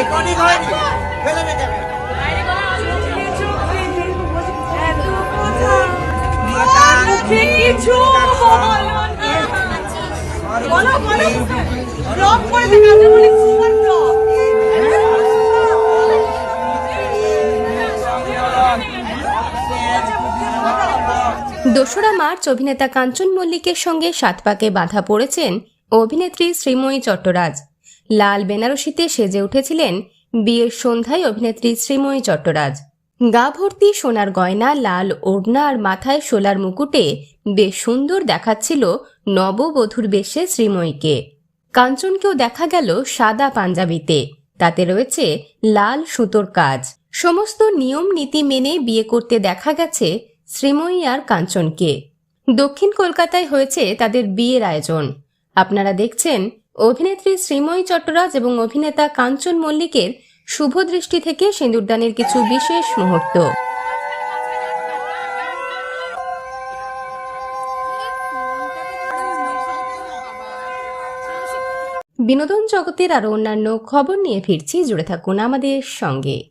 Recording হয়নি। ফেলে camera দোসরা মার্চ অভিনেতা কাঞ্চন মল্লিকের সঙ্গে সাত পাকে বাধা পড়েছেন অভিনেত্রী শ্রীময়ী চট্টরাজ। লাল বেনারসিতে সেজে উঠেছিলেন বিয়ের সন্ধ্যায় অভিনেত্রী শ্রীময়ী চট্টরাজ। গা ভর্তি সোনার গয়না, লাল ওড়না আর মাথায় সোলার মুকুটে বেশ সুন্দর দেখাচ্ছিল নববধূর বেশে শ্রীময়ীকে। কাঞ্চনকেও দেখা গেল সাদা পাঞ্জাবিতে। তাতে রয়েছে লাল সুতোর কাজ। সমস্ত নিয়ম নীতি মেনে বিয়ে করতে দেখা গেছে শ্রীময়ী আর কাঞ্চনকে। দক্ষিণ কলকাতায় হয়েছে তাদের বিয়ের আয়োজন। আপনারা দেখছেন অভিনেত্রী শ্রীময়ী চট্টরাজ এবং অভিনেতা কাঞ্চন মল্লিকের শুভ দৃষ্টি থেকে সিঁদুরদানের কিছু বিশেষ মুহূর্ত। বিনোদন জগতের আরও অন্যান্য খবর নিয়ে ফিরছি। জুড়ে থাকুন আমাদের সঙ্গে।